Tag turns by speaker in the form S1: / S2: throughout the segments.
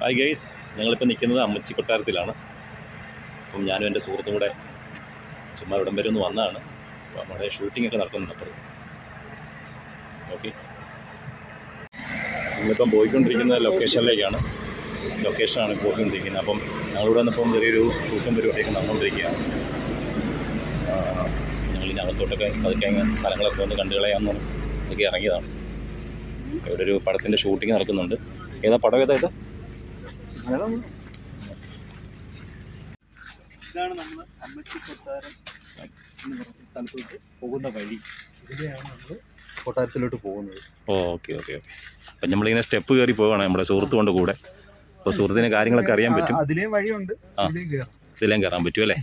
S1: Hi guys ഞങ്ങളിപ്പോൾ നിൽക്കുന്നത് അമ്മച്ചി കൊട്ടാരത്തിലാണ്. അപ്പം ഞാനും എന്റെ സുഹൃത്തും കൂടെ ചുമ്മാ ഇവിടം വരെ ഒന്ന് വന്നതാണ്. അപ്പോൾ നമ്മുടെ ഷൂട്ടിംഗ് ഒക്കെ നടക്കുന്നുണ്ട് അപ്പോൾ ഓക്കെ നമ്മളിപ്പം പോയിക്കൊണ്ടിരിക്കുന്ന ലൊക്കേഷനിലേക്കാണ് ലൊക്കേഷനാണ് പോയിക്കൊണ്ടിരിക്കുന്നത്. അപ്പം ഞങ്ങളിവിടെ വന്നപ്പം ചെറിയൊരു ഷൂട്ടും പരിപാടിയൊക്കെ നടന്നുകൊണ്ടിരിക്കുകയാണ്. ഞങ്ങളിനി അകത്തോട്ടൊക്കെ അതൊക്കെ സ്ഥലങ്ങളൊക്കെ ഒന്ന് കണ്ടുകളയാന്ന് ഇതൊക്കെ ഇറങ്ങിയതാണ്. ഇവിടെ ഒരു പടത്തിന്റെ ഷൂട്ടിംഗ് നടക്കുന്നുണ്ട്. ഏതാ പടം? ഏതായിട്ട്
S2: ഇതാണ് നമ്മൾ അമ്മച്ചി കൊട്ടാരം എന്ന് പറഞ്ഞ സ്ഥലത്തോട്ട് പോകുന്ന വഴി. ഇതിലെയാണ് നമ്മൾ കൊട്ടാരത്തിലോട്ട് പോകുന്നത്.
S1: Okay okay okay. അപ്പം നമ്മളിങ്ങനെ സ്റ്റെപ്പ് കയറി പോവാണ് നമ്മുടെ സുഹൃത്തു കൊണ്ട് കൂടെ. അപ്പോൾ സുഹൃത്തിന് കാര്യങ്ങളൊക്കെ അറിയാൻ പറ്റും.
S2: ആ, വഴിയുണ്ട്.
S1: ആ.
S2: കയറാം
S1: കയറാൻ പറ്റും അല്ലേ?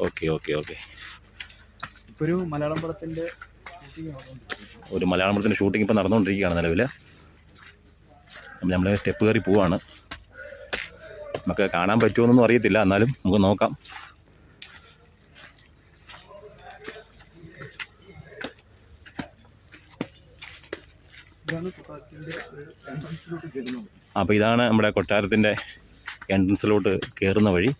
S1: Okay okay okay.
S2: ഒരു മലയാളം പടത്തിന്റെ
S1: ഒരു മലയാളം പടത്തിന്റെ ഷൂട്ടിംഗ് ഇപ്പോൾ നടന്നുകൊണ്ടിരിക്കുകയാണ് നിലവിൽ അപ്പം നമ്മൾ സ്റ്റെപ്പ് കയറി പോവാണ്. നമുക്ക് കാണാൻ പറ്റുമോന്നൊന്നും അറിയത്തില്ല. എന്നാലും നമുക്ക് നോക്കാം. അപ്പോൾ ഇതാണ് നമ്മുടെ കൊട്ടാരത്തിന്റെ എൻട്രൻസിലോട്ട് കയറുന്ന വഴി.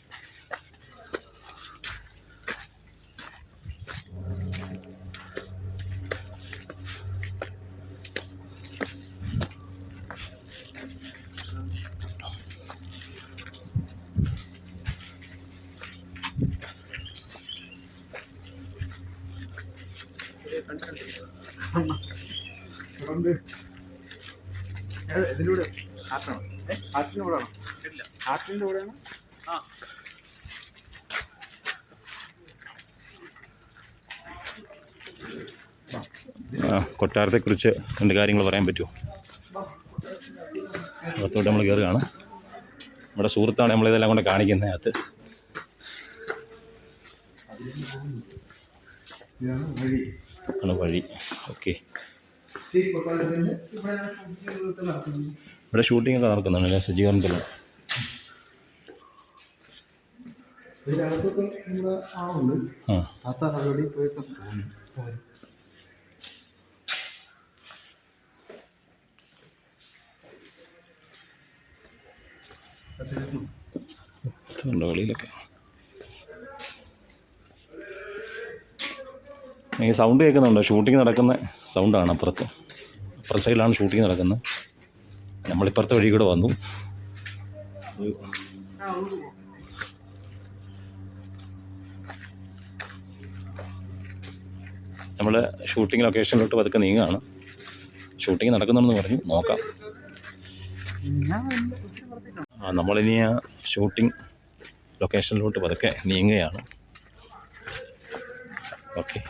S2: ഏ, ഇതിലൂടെ ഏ ആറ്റിന്റെ കൂടെ ആണോ ആറ്റിന്റെ കൂടെയാണ് ആ
S1: കൊട്ടാരത്തെക്കുറിച്ച് രണ്ട് കാര്യങ്ങൾ പറയാൻ പറ്റുമോ? അകത്തോട്ട് നമ്മൾ കയറുകയാണ് നമ്മുടെ സുഹൃത്താണ് നമ്മളിതെല്ലാം കൊണ്ട് കാണിക്കുന്നത് അകത്ത്
S2: വഴി
S1: ആണ് വഴി. ഓക്കെ. ഇവിടെ ഷൂട്ടിംഗ് ഒക്കെ നടക്കുന്നുണ്ട് അല്ലേ? സജ്ജീകരണത്തിൽ
S2: ഇതിനകത്തൊക്കെ നമ്മുടെ ആളുണ്ട്
S1: ആ
S2: അത്ത അവിടെ പോയിട്ട് പോകുന്നു
S1: ഉണ്ട് വെളിയിലൊക്കെ ഈ സൗണ്ട് കേൾക്കുന്നുണ്ടോ. ഷൂട്ടിംഗ് നടക്കുന്ന സൗണ്ടാണ് അപ്പുറത്ത്. അപ്പുറ സൈഡിലാണ് ഷൂട്ടിംഗ് നടക്കുന്നത്. നമ്മളിപ്പുറത്തെ വഴി കൂടെ വന്നു. നമ്മൾ ഷൂട്ടിംഗ് ലൊക്കേഷനിലോട്ട് പതുക്കെ നീങ്ങുകയാണ്. ഷൂട്ടിംഗ് നടക്കുന്നുണ്ടെന്ന് പറഞ്ഞു. നോക്കാം. ആ, നമ്മളിനി ആ ഷൂട്ടിംഗ് ലൊക്കേഷനിലോട്ട് പതുക്കെ നീങ്ങുകയാണ്. ഓക്കെ